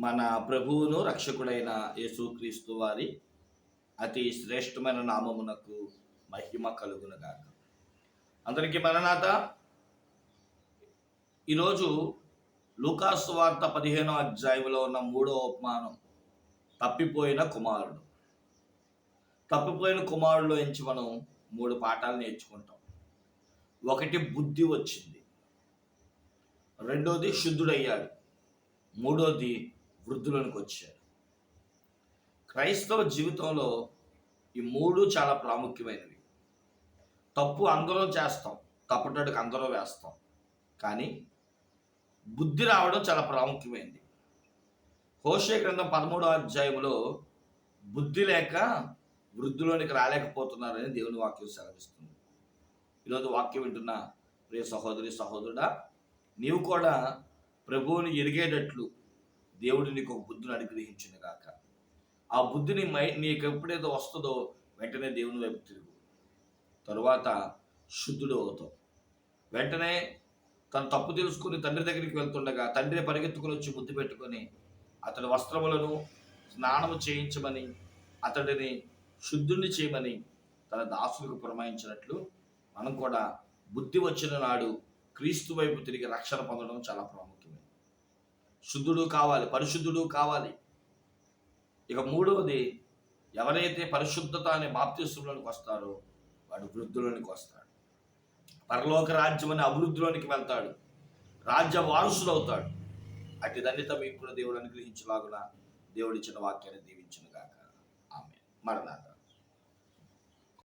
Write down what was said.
మన ప్రభువును రక్షకుడైన యేసుక్రీస్తు వారి అతి శ్రేష్టమైన నామమునకు మహిమ కలుగునగాక. అందరికీ మరణాత. ఈరోజు లూకాసు వార్త పదిహేనో అధ్యాయంలో ఉన్న మూడో ఉపమానం. తప్పిపోయిన కుమారుడు. తప్పిపోయిన కుమారుడు ఎంచి మనం మూడు పాఠాలు నేర్చుకుంటాం. ఒకటి బుద్ధి వచ్చింది. రెండోది శుద్ధుడయ్యాడు. మూడోది వృద్ధులకు వచ్చాడు క్రైస్తవ జీవితంలో ఈ మూడు చాలా ప్రాముఖ్యమైనవి. తప్పు అందరం చేస్తాం తప్పటడుకు అందరం వేస్తాం. కానీ బుద్ధి రావడం చాలా ప్రాముఖ్యమైనది. హోషే గ్రంథం పదమూడవ అధ్యాయంలో బుద్ధి లేక వృద్ధులోనికి రాలేకపోతున్నారని దేవుని వాక్యం సెలవిస్తుంది. ఈరోజు వాక్యం వింటున్న ప్రియ సహోదరి సహోదరుడా నీవు కూడా ప్రభువుని ఎరిగేటట్లు దేవుడు నీకు ఒక బుద్ధిని అనుగ్రహించింది కాక ఆ బుద్ధిని మై నీకు ఎప్పుడైతే వస్తుందో వెంటనే దేవుని వైపు తిరుగు. తరువాత శుద్ధుడు అవుతావు. వెంటనే తను తప్పు తెలుసుకుని తండ్రి దగ్గరికి వెళ్తుండగా తండ్రి పరిగెత్తుకుని వచ్చి బుద్ధి పెట్టుకొని అతని వస్త్రములను స్నానము చేయించమని అతడిని శుద్ధుణ్ణి చేయమని తన దాసులకు పురమాయించినట్లు మనం కూడా బుద్ధి వచ్చిన నాడు క్రీస్తు వైపు తిరిగి రక్షణ పొందడం చాలా ప్రాముఖ్యం శుద్ధుడు కావాలి పరిశుద్ధుడు కావాలి. ఇక మూడవది ఎవరైతే పరిశుద్ధత అనే బాప్తిస్తులోనికి వస్తారో వాడు వృద్ధులోనికి వస్తాడు. పరలోక రాజ్యం అనే అభివృద్ధిలోనికి వెళ్తాడు. రాజ్య వారసుడు అవుతాడు అటు దండిత మీకు దేవుడు అనుగ్రహించలాగున దేవుడిచ్చిన వాక్యాన్ని దీవించిన గాక ఆమె మరణాత